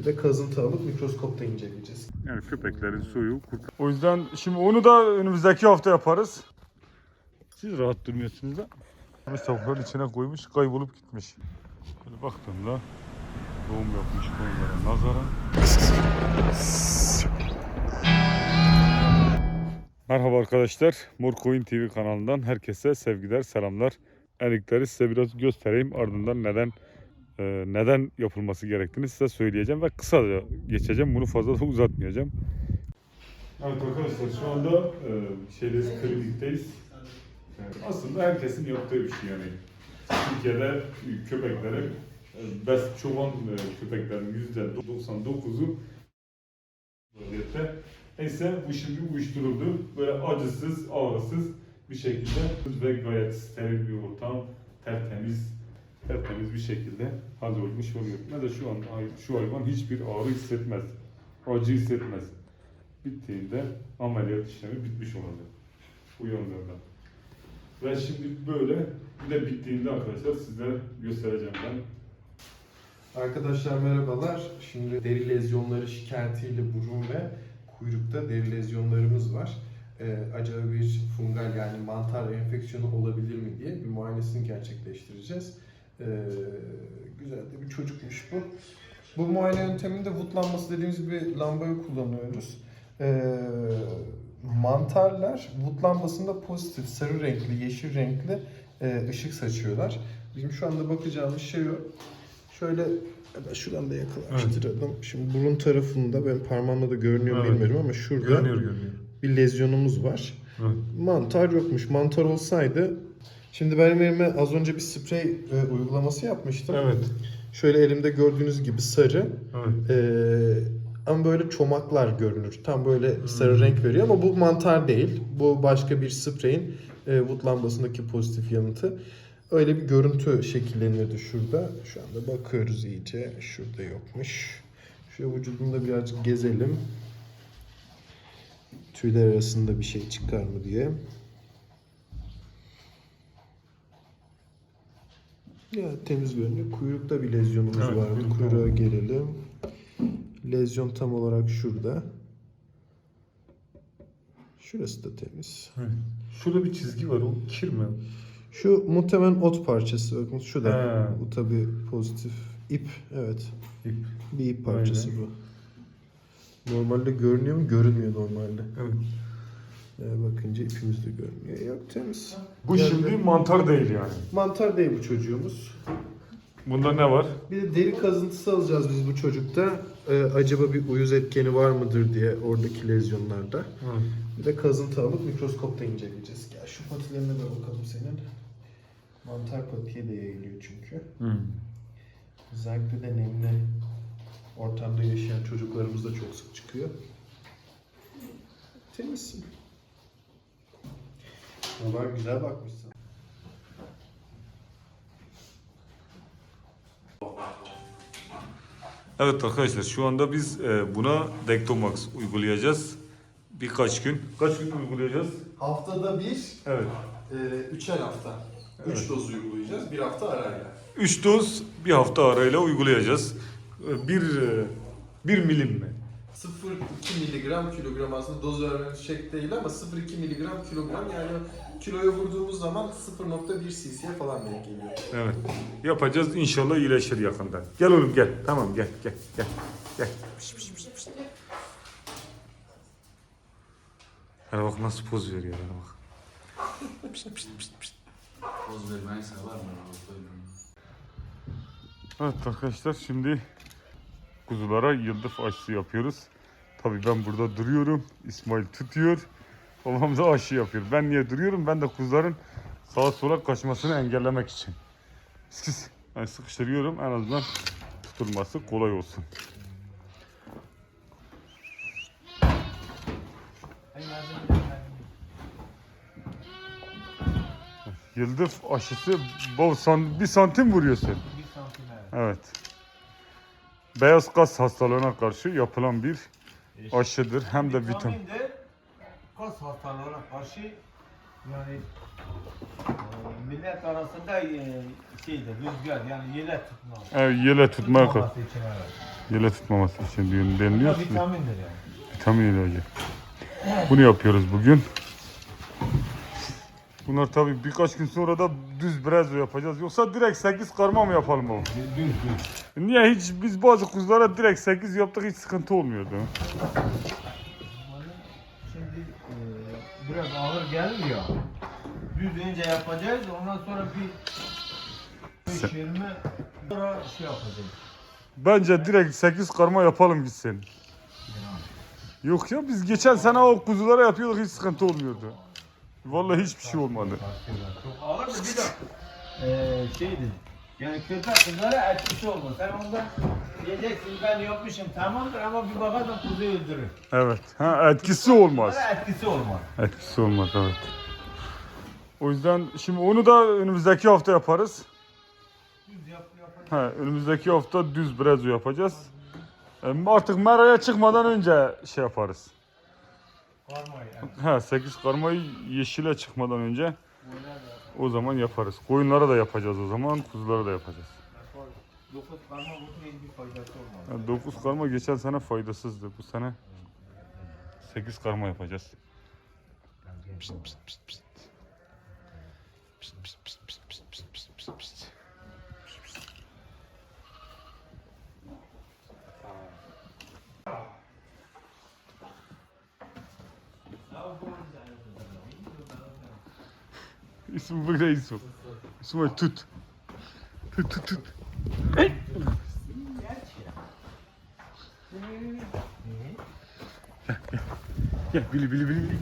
Bir de kazıntı alıp mikroskopta inceleyeceğiz. Yani köpeklerin suyu kurt. O yüzden şimdi onu da önümüzdeki hafta yaparız. Siz rahat durmuyorsunuz da. Tavukların içine koymuş, kaybolup gitmiş. Böyle baktığımda doğum yapmış koyunlara nazaran. Merhaba arkadaşlar. Mor TV kanalından herkese sevgiler, selamlar. Erikleri size biraz göstereyim. Ardından neden neden yapılması gerektiğini size söyleyeceğim ve kısaca geçeceğim. Bunu fazla da uzatmayacağım. Evet arkadaşlar şu anda e, şeydeyiz, klinikteyiz. Aslında herkesin yaptığı bir şey yani. Türkiye'de köpeklerin e, bes çoban e, köpeklerin %99'u vaziyette. Neyse bu şimdi uyuşturuldu. Böyle acısız, ağrısız bir şekilde ve gayet steril bir ortam, tertemiz, tertemiz bir şekilde hallolmuş oluyor. Ne de şu an şu hayvan hiçbir ağrı hissetmez, acı hissetmez. Bittiğinde ameliyat işlemi bitmiş olacak. Uyandığında. Ve şimdi böyle bir de bittiğinde arkadaşlar sizlere göstereceğim ben. Arkadaşlar merhabalar. Şimdi deri lezyonları şikayetiyle burun ve kuyrukta deri lezyonlarımız var. Ee, acaba bir fungal yani mantar enfeksiyonu olabilir mi diye bir muayenesini gerçekleştireceğiz. Ee, güzel de bir çocukmuş bu. Bu muayene yönteminde woodlanması dediğimiz bir lambayı kullanıyoruz. Ee, mantarlar woodlanmasında pozitif, sarı renkli, yeşil renkli e, ışık saçıyorlar. Bizim şu anda bakacağımız şey o. Şöyle ben şuradan da yakınlaştıralım. Şimdi burun tarafında ben parmağımla da görünüyor Evet. bilmiyorum ama şurada görünüyor. bir lezyonumuz var. Evet. Mantar yokmuş. Mantar olsaydı Şimdi benim elime az önce bir sprey e, uygulaması yapmıştım. Evet. Şöyle elimde gördüğünüz gibi sarı. Evet. Ee, ama böyle çomaklar görünür. Tam böyle sarı Hmm. renk veriyor ama bu mantar değil. Bu başka bir spreyin e, wood lambasındaki pozitif yanıtı. Öyle bir görüntü şekillenirdi şurada. Şu anda bakıyoruz iyice. Şurada yokmuş. Şöyle vücudunda birazcık gezelim. Tüyler arasında bir şey çıkar mı diye. Ya temiz görünüyor. Kuyrukta bir lezyonumuz Evet, vardı. Kuyruğa gelelim. Lezyon tam olarak şurada. Şurası da temiz. Evet. Şurada bir çizgi var o kir mi? Şu muhtemelen ot parçası. Bakın şu da. Bu tabi pozitif. İp. Evet. İp. Bir ip parçası Aynen. bu. Normalde görünüyor mu? Görünmüyor normalde. Evet. Ee, bakınca ipimiz de görünüyor. Yok temiz. Bu Yani- şimdi mantar değil yani. Mantar değil bu çocuğumuz. Bunda ne var? Bir de deri kazıntısı alacağız biz bu çocukta. Ee, acaba bir uyuz etkeni var mıdır diye oradaki lezyonlarda. Bir de kazıntı alıp mikroskopta inceleyeceğiz. Gel şu patilerine de bakalım senin. Mantar patiye de yayılıyor çünkü. Hı. Özellikle de nemli ortamda yaşayan çocuklarımızda çok sık çıkıyor. Temizsin. Vallahi güzel bakmışsın. Evet arkadaşlar şu anda biz e, buna Dectomax uygulayacağız. Birkaç gün. Kaç gün uygulayacağız? Haftada bir, Evet. e, üçer hafta. Üç Evet. doz uygulayacağız, bir hafta arayla. 3 doz bir hafta arayla uygulayacağız. E, Bir, e, bir milim mi? 0,2 miligram kilogram aslında doz vermemiz şek değil ama 0,2 miligram kilogram yani kiloya vurduğumuz zaman 0,1 cc'ye falan denk geliyor. Evet. Yapacağız inşallah iyileşir yakında. Gel oğlum gel. Tamam gel gel gel. Gel. Piş, piş, piş, piş. Hele bak nasıl poz veriyor hele bak. Piş, piş, piş, piş. Poz vermeyi sever mi? Evet arkadaşlar şimdi kuzulara yıldız aşısı yapıyoruz. Tabii ben burada duruyorum. İsmail tutuyor. Babam da aşı yapıyor. Ben niye duruyorum? Ben de kuzuların sağa sola kaçmasını engellemek için. Siz, ben sıkıştırıyorum en azından tutulması kolay olsun. Yıldız aşısı bol san, bir santim vuruyorsun. Bir santim evet. Evet. Beyaz kas hastalığına karşı yapılan bir aşıdır. Hem de vitamin. de kas hastalığına karşı Yani e, millet arasında e, şeydir, rüzgar yani yele tutma. Evet, yele tutmaya. Tutmaması için evet. Yele tutmaması için diyor, Bu deniliyor. da vitamindir yani. Vitamin ilacı. Bunu yapıyoruz bugün. Bunlar tabii birkaç gün sonra da düz brezo yapacağız. Yoksa direkt 8 karma mı yapalım baba? Düz düz. Niye hiç biz bazı kuzulara direkt 8 yaptık hiç sıkıntı olmuyordu. Şimdi e, biraz ağır gelir ya. Düz önce yapacağız ondan sonra bir Sen- 5 20 sonra şey yapacağız. Bence direkt 8 karma yapalım gitsin. Yok ya biz geçen sene o kuzulara yapıyorduk hiç sıkıntı olmuyordu. Vallahi hiçbir şey olmadı. Çok ağırdı bir de e, şeydi. Yani köpek kızlara etkisi olmaz. Sen ondan diyeceksin ben yapmışım tamamdır ama bir bakarsan kuzuyu öldürür. Evet. Ha etkisi olmaz. Kızlara etkisi olmaz. Etkisi olmaz evet. O yüzden şimdi onu da önümüzdeki hafta yaparız. Düz yap, yapacağız. Ha, önümüzdeki hafta düz brezo yapacağız. Artık meraya çıkmadan önce şey yaparız. Kormayı yani. Ha 8 karmayı yeşile çıkmadan önce o zaman yaparız. Koyunlara da yapacağız o zaman, kuzulara da yapacağız. 9 karma bunun hiçbir faydası olmadı. 9 karma geçen sene faydasızdı. Bu sene 8 karma yapacağız. Pişt, pişt, pişt, pişt. Pişt, pişt, Isso, olha isso. Isso é tudo. Tudo, tudo, tudo. Gel, bili bili bili.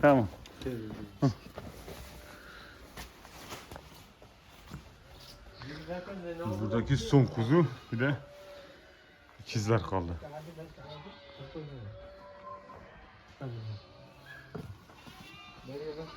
tamam. Buradaki son kuzu bir de ikizler kaldı. 음. 내려가서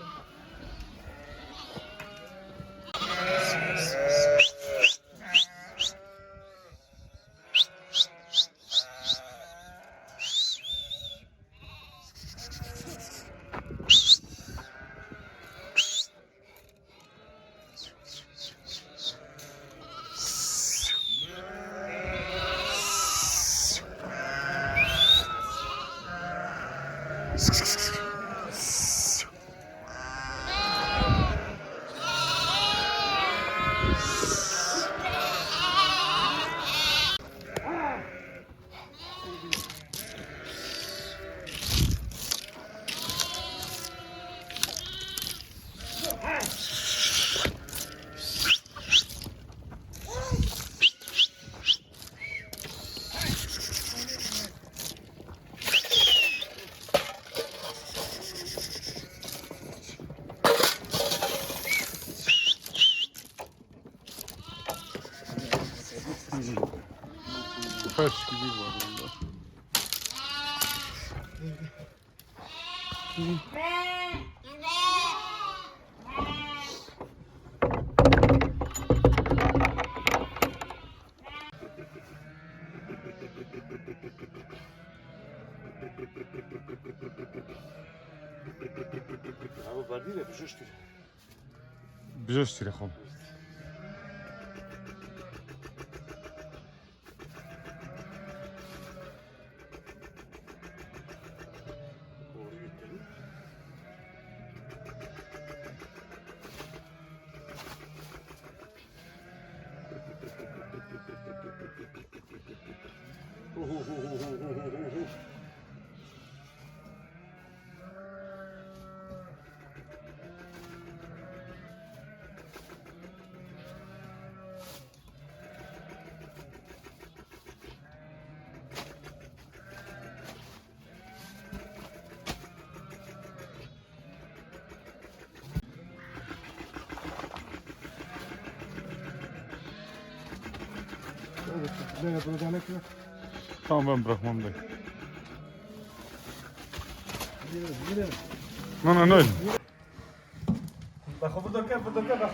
Біжиш сіряхом. Ho ho ho ho ho ho ho Dayı buradan ekle. Tamam ben bırakmam dayı. Gidelim gidelim. No no no. Bak burada kal burada kal bak.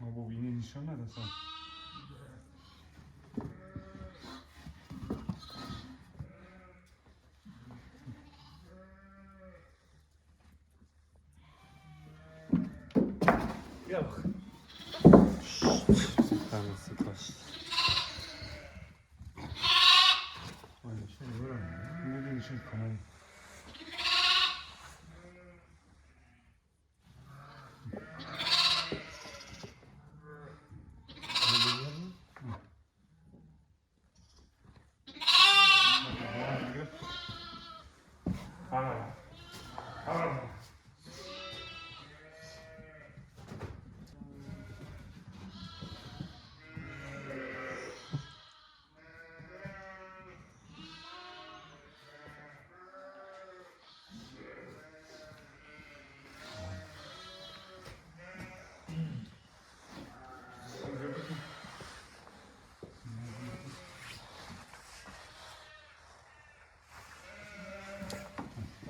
Bu yine nişan nerede sen? Tanesi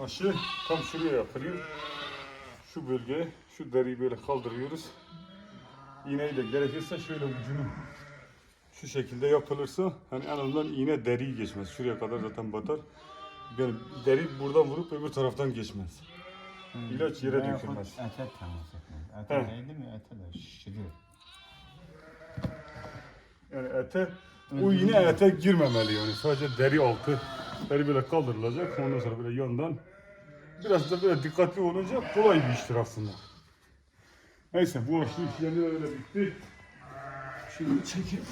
Aşı tam şuraya yapılıyor. Şu bölgeye, şu deriyi böyle kaldırıyoruz. İğneyi de gerekirse şöyle ucunu şu şekilde yapılırsa hani en azından iğne deriyi geçmez. Şuraya kadar zaten batar. Yani deri buradan vurup öbür taraftan geçmez. İlaç yere Veya dökülmez. Ete temas etmez. Ete He. mi ete de şişirir. Yani ete, o iğne ete girmemeli yani. Sadece deri altı. Deri böyle kaldırılacak. Ondan sonra böyle yandan biraz da böyle dikkatli olunca kolay bir iştir aslında. Neyse bu aşı işlemi de öyle bitti. Şimdi çekeyim.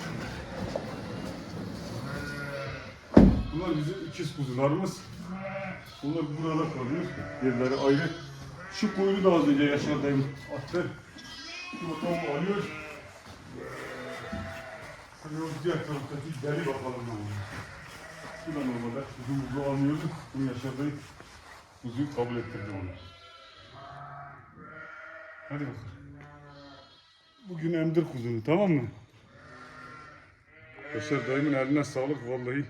Bunlar bizim ikiz kuzularımız. Bunlar burada kalıyor. Yerleri ayrı. Şu koyunu da az önce yaşardayım. Attı. Şu tavuğu alıyor. Şimdi o diğer taraftaki deri bakalım ne oluyor. Bu da normalde kuzumuzu almıyordu. Bunu yaşadığı kuzuyu kabul ettirdi onu. Hadi bakalım. Bugün emdir kuzunu tamam mı? Yaşar dayımın eline sağlık vallahi.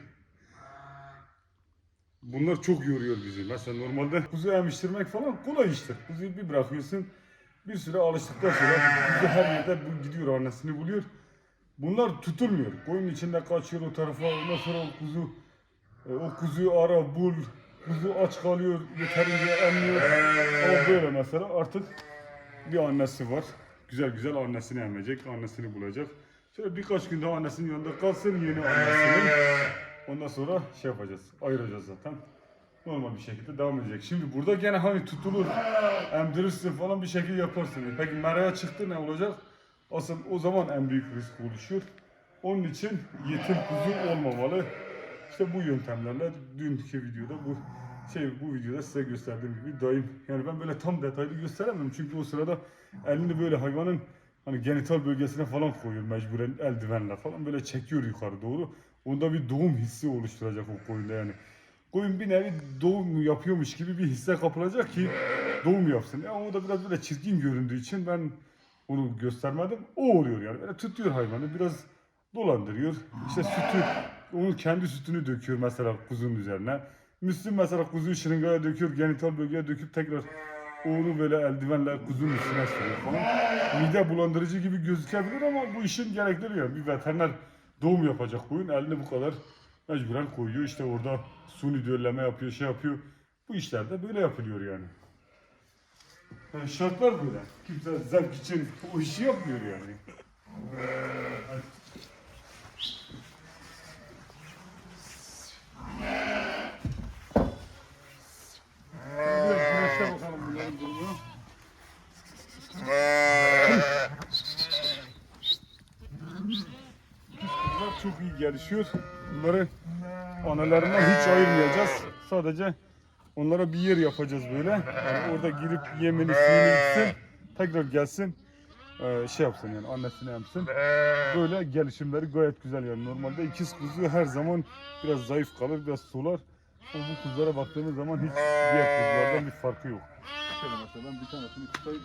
Bunlar çok yoruyor bizi. Mesela normalde kuzu emiştirmek falan kolay iştir. Kuzuyu bir bırakıyorsun. Bir süre alıştıktan sonra kuzu her yerde gidiyor annesini buluyor. Bunlar tutulmuyor. Koyun içinde kaçıyor o tarafa. Ondan sonra o kuzu e, o kuzuyu ara bul. Kuzu aç kalıyor. Yeterince emmiyor. Ama böyle mesela artık bir annesi var. Güzel güzel annesini emecek. Annesini bulacak. Şöyle birkaç gün daha annesinin yanında kalsın yeni annesinin. Ondan sonra şey yapacağız. Ayıracağız zaten. Normal bir şekilde devam edecek. Şimdi burada gene hani tutulur, emdirirsin falan bir şekilde yaparsın. Peki meraya çıktı ne olacak? Asıl o zaman en büyük risk oluşuyor. Onun için yetim kuzu olmamalı. İşte bu yöntemlerle dünkü videoda bu şey bu videoda size gösterdiğim gibi daim yani ben böyle tam detaylı gösteremem çünkü o sırada elini böyle hayvanın hani genital bölgesine falan koyuyor mecburen eldivenle falan böyle çekiyor yukarı doğru. Onda bir doğum hissi oluşturacak o koyunda yani. Koyun bir nevi doğum yapıyormuş gibi bir hisse kapılacak ki doğum yapsın. Ya o da biraz böyle çirkin göründüğü için ben onu göstermedim. O oluyor yani. Böyle tutuyor hayvanı biraz dolandırıyor. İşte sütü, onun kendi sütünü döküyor mesela kuzunun üzerine. Müslüm mesela kuzuyu şırıngaya döküyor, genital bölgeye döküp tekrar onu böyle eldivenle kuzunun üstüne sürüyor falan. Mide bulandırıcı gibi gözükebilir ama bu işin gerekleri yani. Bir veteriner doğum yapacak koyun eline bu kadar mecburen koyuyor. İşte orada suni dölleme yapıyor, şey yapıyor. Bu işlerde böyle yapılıyor yani. Yani şartlar böyle. Kimse zevk için o işi yapmıyor yani. Biraz güneşe bakalım bunların durumuna. Gelişiyor. Bunları analarından hiç ayırmayacağız. Sadece onlara bir yer yapacağız böyle. Yani orada girip yemini suyunu içsin. Tekrar gelsin. eee, şey yapsın yani annesini emsin. Böyle gelişimleri gayet güzel yani. Normalde ikiz kuzu her zaman biraz zayıf kalır, biraz solar. Ama bu kuzlara baktığımız zaman hiç diğer kuzulardan bir farkı yok. Şöyle mesela ben bir tanesini tutayım.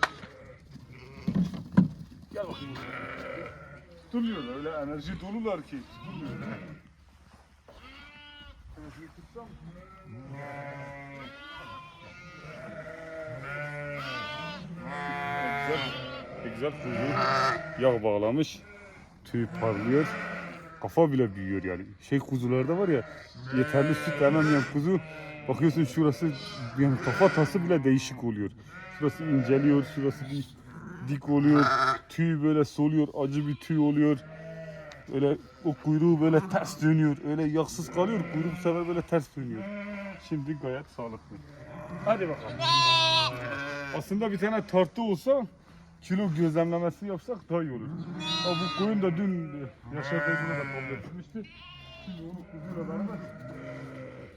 Gel bakayım. Tutuluyor öyle enerji dolular ki. Tutsam. Güzel, güzel yağ bağlamış. tüy parlıyor. Kafa bile büyüyor yani. Şey kuzularda var ya yeterli süt ememeyen kuzu bakıyorsun şurası yani kafa tası bile değişik oluyor. Şurası inceliyor, şurası bir dik oluyor. Tüy böyle soluyor, acı bir tüy oluyor. Öyle o kuyruğu böyle ters dönüyor. Öyle yaksız kalıyor. Kuyruk bu sefer böyle ters dönüyor. Şimdi gayet sağlıklı. Hadi bakalım. Aslında bir tane tartı olsa kilo gözlemlemesi yapsak daha iyi olur. Ama bu koyun da dün Bey'le de kabul etmişti. Şimdi onu kuzuyla beraber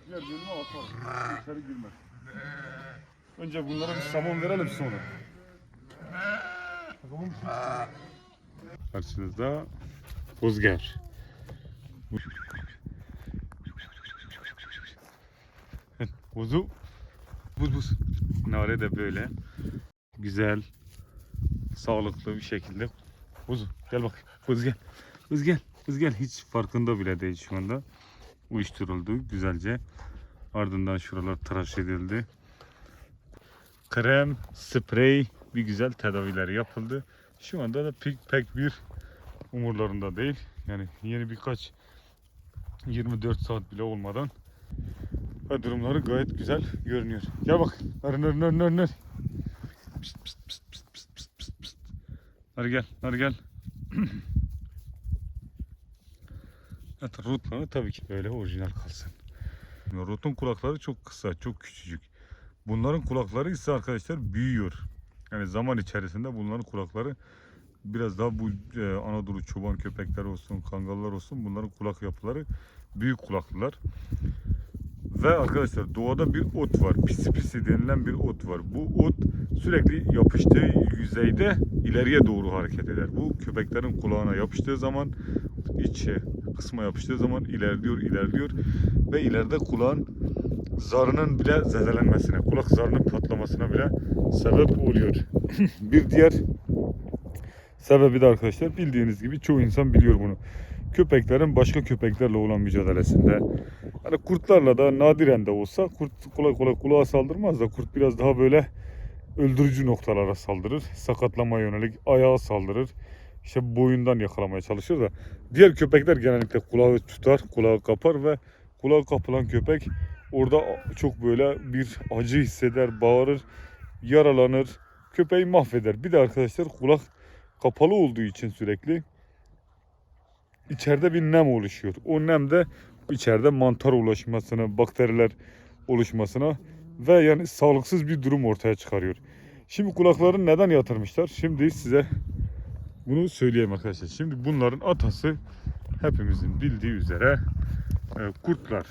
diğer bölüme atalım. İçeri girmez. Önce bunlara bir saman verelim sonra. Karşınızda Buzger. Buzu. Buz buz. Nare de böyle. Güzel. Sağlıklı bir şekilde. Buzu gel bak. Buz gel. Buz gel. Buz gel. Hiç farkında bile değil şu anda. Uyuşturuldu güzelce. Ardından şuralar tıraş edildi. Krem, sprey bir güzel tedavileri yapıldı. Şu anda da pek, pek bir umurlarında değil. Yani yeni birkaç 24 saat bile olmadan ve durumları gayet güzel görünüyor. Gel bak. Nır nır nır nır. Pist, pist, pist, pist, pist, pist, pist, pist. Hadi gel, hadi gel. evet, rotları tabii ki böyle orijinal kalsın. Rotun kulakları çok kısa, çok küçücük. Bunların kulakları ise arkadaşlar büyüyor. Yani zaman içerisinde bunların kulakları biraz daha bu e, Anadolu çoban köpekleri olsun, kangallar olsun bunların kulak yapıları büyük kulaklılar. Ve arkadaşlar doğada bir ot var. Pisi pisi denilen bir ot var. Bu ot sürekli yapıştığı yüzeyde ileriye doğru hareket eder. Bu köpeklerin kulağına yapıştığı zaman iç kısma yapıştığı zaman ilerliyor, ilerliyor ve ileride kulağın zarının bile zedelenmesine, kulak zarının patlamasına bile sebep oluyor. bir diğer sebebi de arkadaşlar bildiğiniz gibi çoğu insan biliyor bunu. Köpeklerin başka köpeklerle olan mücadelesinde. Hani kurtlarla da nadiren de olsa kurt kolay kolay kulağa saldırmaz da kurt biraz daha böyle öldürücü noktalara saldırır. Sakatlama yönelik ayağa saldırır. İşte boyundan yakalamaya çalışır da diğer köpekler genellikle kulağı tutar, kulağı kapar ve kulağı kapılan köpek orada çok böyle bir acı hisseder, bağırır, yaralanır, köpeği mahveder. Bir de arkadaşlar kulak kapalı olduğu için sürekli içeride bir nem oluşuyor. O nem de içeride mantar ulaşmasına, bakteriler oluşmasına ve yani sağlıksız bir durum ortaya çıkarıyor. Şimdi kulaklarını neden yatırmışlar? Şimdi size bunu söyleyeyim arkadaşlar. Şimdi bunların atası hepimizin bildiği üzere e, kurtlar.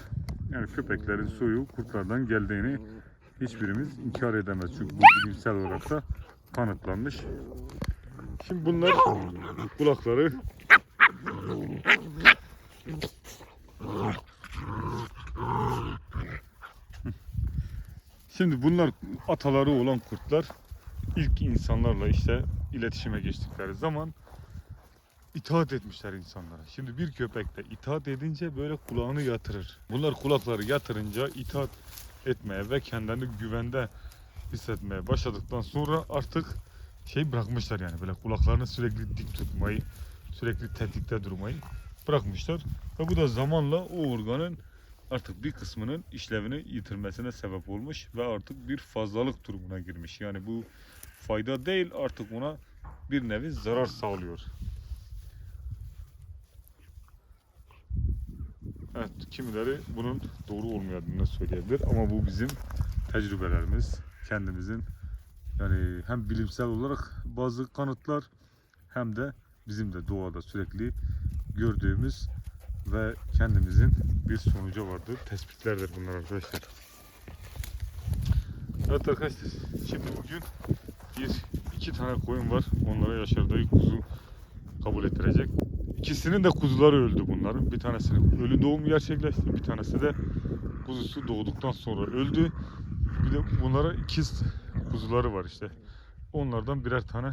Yani köpeklerin soyu kurtlardan geldiğini hiçbirimiz inkar edemez. Çünkü bu bilimsel olarak da kanıtlanmış. Şimdi bunlar kulakları Şimdi bunlar ataları olan kurtlar ilk insanlarla işte iletişime geçtikleri zaman itaat etmişler insanlara. Şimdi bir köpek de itaat edince böyle kulağını yatırır. Bunlar kulakları yatırınca itaat etmeye ve kendilerini güvende hissetmeye başladıktan sonra artık şey bırakmışlar yani böyle kulaklarını sürekli dik tutmayı, sürekli tetikte durmayı bırakmışlar. Ve bu da zamanla o organın artık bir kısmının işlevini yitirmesine sebep olmuş ve artık bir fazlalık durumuna girmiş. Yani bu fayda değil artık ona bir nevi zarar sağlıyor. Evet kimileri bunun doğru olmayadığını söyleyebilir ama bu bizim tecrübelerimiz. Kendimizin yani hem bilimsel olarak bazı kanıtlar hem de bizim de doğada sürekli gördüğümüz ve kendimizin bir sonuca vardığı tespitlerdir bunlar arkadaşlar. Evet arkadaşlar şimdi bugün bir iki tane koyun var. Onlara Yaşar dayı kuzu kabul ettirecek. İkisinin de kuzuları öldü bunların. Bir tanesinin ölü doğum gerçekleşti. Bir tanesi de kuzusu doğduktan sonra öldü. Bir de bunlara ikiz kuzuları var işte. Onlardan birer tane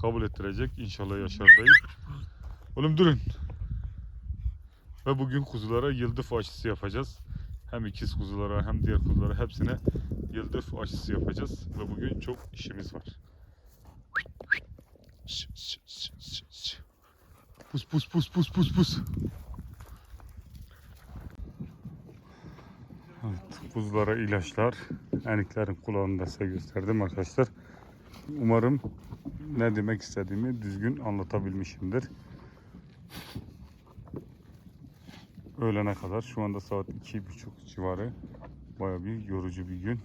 kabul ettirecek inşallah Yaşar dayı. Oğlum durun. Ve bugün kuzulara yıldız aşısı yapacağız. Hem ikiz kuzulara hem diğer kuzulara hepsine yıldız aşısı yapacağız. Ve bugün çok işimiz var. Bu Pus pus pus pus pus pus. Evet, kuzulara ilaçlar. Eniklerin kulağını size gösterdim arkadaşlar. Umarım ne demek istediğimi düzgün anlatabilmişimdir. Öğlene kadar şu anda saat iki buçuk civarı baya bir yorucu bir gün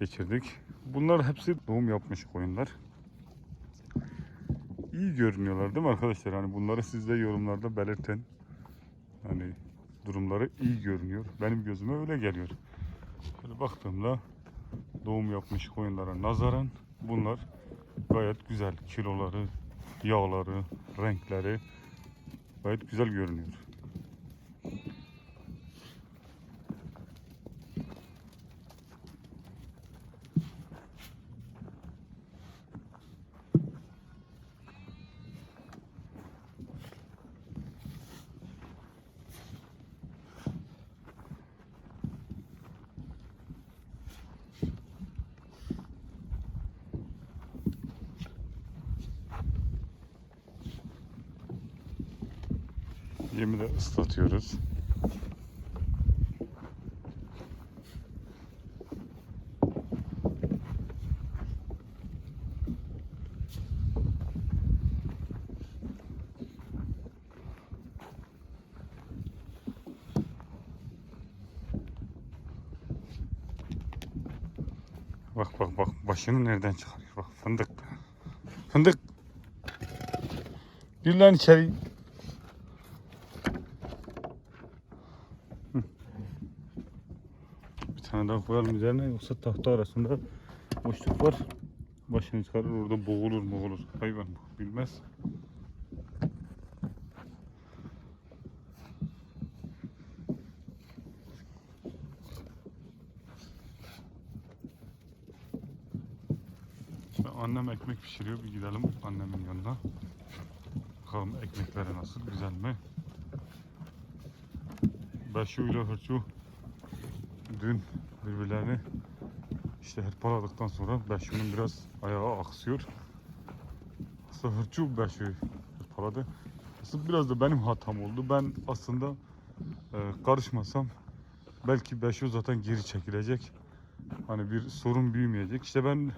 geçirdik. Bunlar hepsi doğum yapmış koyunlar. İyi görünüyorlar değil mi arkadaşlar? Hani bunları siz de yorumlarda belirtin. Hani durumları iyi görünüyor. Benim gözüme öyle geliyor. Böyle baktığımda doğum yapmış koyunlara nazaran bunlar gayet güzel. Kiloları, yağları, renkleri gayet güzel görünüyor. Islatıyoruz. Bak bak bak başını nereden çıkarıyor bak fındık. Fındık. Gir lan içeri. Daha koyalım üzerine yoksa tahta arasında boşluk var. Başını çıkarır orada boğulur boğulur. Hayvan bilmez. Annem ekmek pişiriyor. Bir gidelim annemin yanına. Bakalım ekmekleri nasıl, güzel mi? Beşu ile Hırçu dün birbirlerini işte hırpaladıktan sonra Beşu'nun biraz ayağı aksıyor. Aslında Hırçu Beşu'yu hırpaladı. Aslında biraz da benim hatam oldu. Ben aslında e, karışmasam belki Beşu zaten geri çekilecek. Hani bir sorun büyümeyecek. İşte ben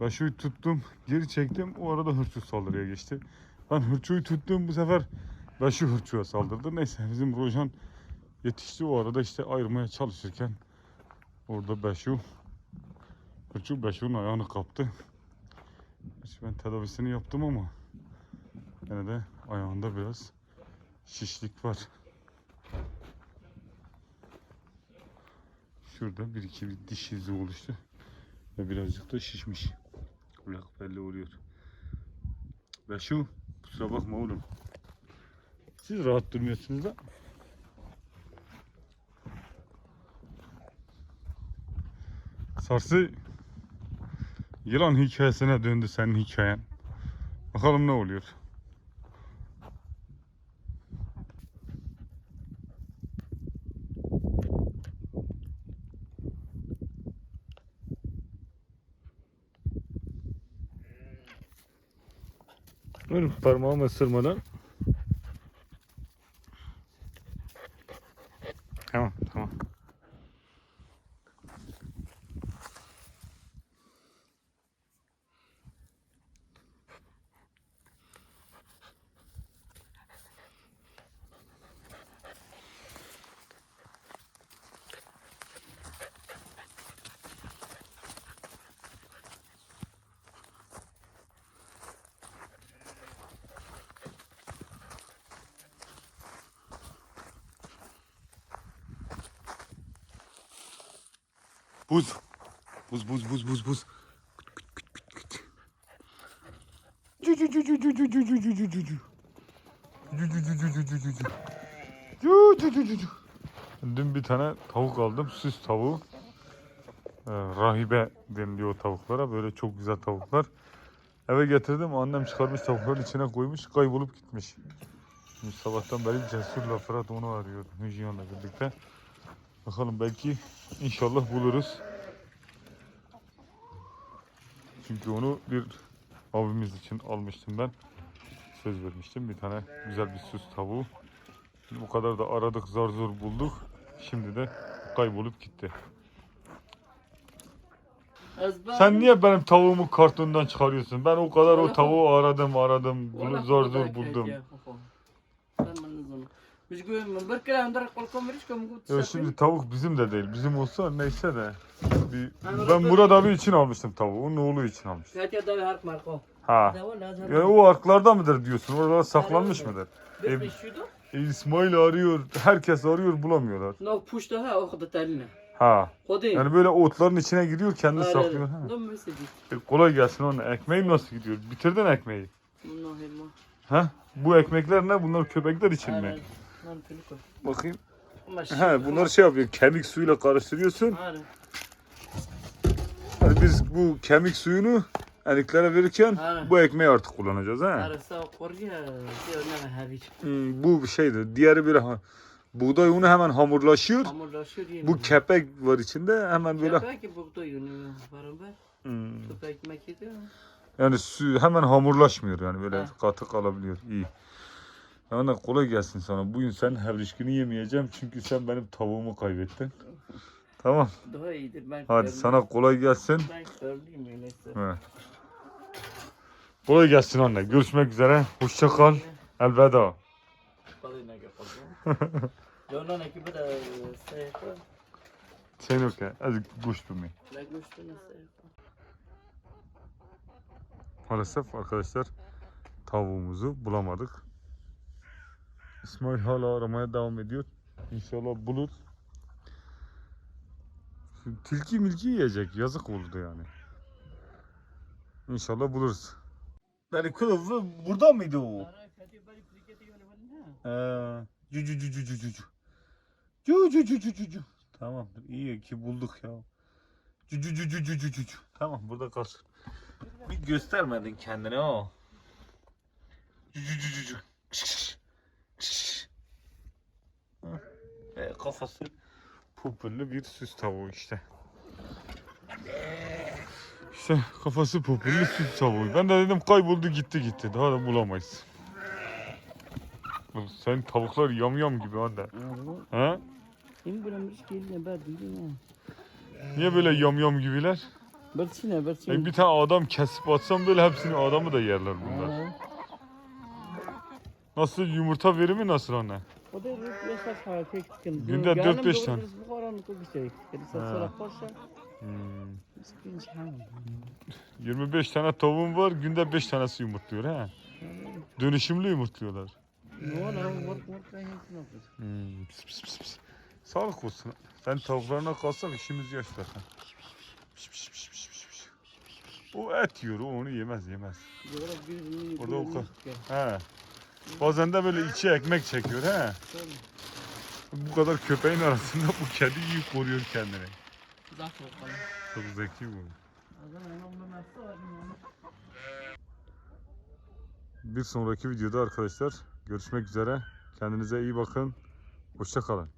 Beşu'yu tuttum, geri çektim. O arada Hırçu saldırıya geçti. Ben Hırçu'yu tuttum bu sefer Beşu Hırçu'ya saldırdı. Neyse bizim Rojan yetişti o arada işte ayırmaya çalışırken orada Beşu Hırçu Beşu'nun ayağını kaptı. Gerçi ben tedavisini yaptım ama yine de ayağında biraz şişlik var. Şurada bir iki bir diş izi oluştu ve birazcık da şişmiş. Kulak belli oluyor. Beşu kusura bakma oğlum. Siz rahat durmuyorsunuz da. Sarsı yılan hikayesine döndü senin hikayen. Bakalım ne oluyor. Dur parmağımı ısırmadan. Cü. Cü cü cü cü cü. Dün bir tane tavuk aldım. Süs tavuğu. Ee, rahibe deniliyor tavuklara. Böyle çok güzel tavuklar. Eve getirdim. Annem çıkarmış tavukların içine koymuş. Kaybolup gitmiş. Şimdi sabahtan beri Cesur'la Fırat onu arıyor. Müjgan'la birlikte. Bakalım belki inşallah buluruz. Çünkü onu bir abimiz için almıştım ben. söz vermiştim. Bir tane güzel bir süs tavuğu. Bu kadar da aradık zar zor bulduk. Şimdi de kaybolup gitti. Sen niye benim tavuğumu kartondan çıkarıyorsun? Ben o kadar o tavuğu aradım aradım. Bunu zor zor buldum. Ya şimdi tavuk bizim de değil. Bizim olsa neyse de. Bir, ben Murat abi için almıştım tavuğu. Onun oğlu için almıştım. Ha. Ya o arklarda mıdır diyorsun? Orada saklanmış mıdır? E, İsmail arıyor. Herkes arıyor bulamıyorlar. No push da ha o da terine. Ha. Kodin. Yani böyle otların içine giriyor kendini saklıyor. Ha. Mesajı. E, kolay gelsin ona. Ekmeğin nasıl gidiyor? Bitirdin ekmeği. No helma. Ha? Bu ekmekler ne? Bunlar köpekler için mi? Peliko. Bakayım. Ama He, bunları şey yapıyor. Kemik suyuyla karıştırıyorsun. Ara. Hani biz bu kemik suyunu eriklere verirken Aynen. bu ekmeği artık kullanacağız ha. Ara sağ korya. Diyor ne haviç. Hmm, bu bir şeydir. Diğeri böyle ha, buğday unu hemen hamurlaşıyor. Hamurlaşıyor yine. Bu kepek var içinde hemen böyle Belki buğday yünü beraber. hmm, Köpek ekmek yediyor. yani su hemen hamurlaşmıyor yani böyle Ha. katı kalabiliyor. İyi. Yani kolay gelsin sana. Bugün sen hevrişkini yemeyeceğim çünkü sen benim tavuğumu kaybettin. Tamam. Daha iyidir ben. Hadi körlüyüm. sana kolay gelsin. Ben körlüyüm öyleyse. Evet. Kolay gelsin anne. Görüşmek üzere. Hoşça kal. Elveda. Yonan ekibi de sayfa. Sen yok ya. Az bu mi? Ne güçlüğüne sayfa. Maalesef arkadaşlar tavuğumuzu bulamadık. İsmail hala aramaya devam ediyor. İnşallah bulur. Tilki milki yiyecek. Yazık oldu yani. İnşallah buluruz. Yani kılıfı burada mıydı o? Ee, cü cü cü cü cü cü cü. Cü cü cü cü cü cü. Tamamdır. iyi ki bulduk ya. Cü cü cü cü cü cü cü. Tamam burada kalsın. Bir göstermedin kendini o. Cü cü cü cü cü. E, kafası pupullu bir süs tavuğu işte. İşte kafası pupullu süs tavuğu. Ben de dedim kayboldu gitti gitti. Daha da bulamayız. Sen tavuklar yam yam gibi anne. Ha? Kim bulammış geline ben değilim Niye böyle yam yam gibiler? ha. Bersine E, bir tane adam kesip atsam böyle hepsini adamı da yerler bunlar. Nasıl yumurta verimi nasıl anne? O da yaşa sağ tek çıkın. Günde dört beş tane. Bu karanlık bir şey. Kırsa Ha. sonra koşa. Hmm. Miskin şahane. 25 tane tavuğum var günde 5 tanesi yumurtluyor ha. Dönüşümlü yumurtluyorlar. Ne var lan vur vur ben hepsini okudum. Pis, pis, pis, pis. Sağlık olsun. Sen tavuklarına kalsak işimiz yaş zaten. O et yiyor o onu yemez yemez. Bir bir Orada o bir- kadar. bir- He. Bazen de böyle içi ekmek çekiyor he. Bu kadar köpeğin arasında bu kedi iyi koruyor kendini. Bakalım. Çok zeki bu. Bir sonraki videoda arkadaşlar görüşmek üzere. Kendinize iyi bakın. Hoşça kalın.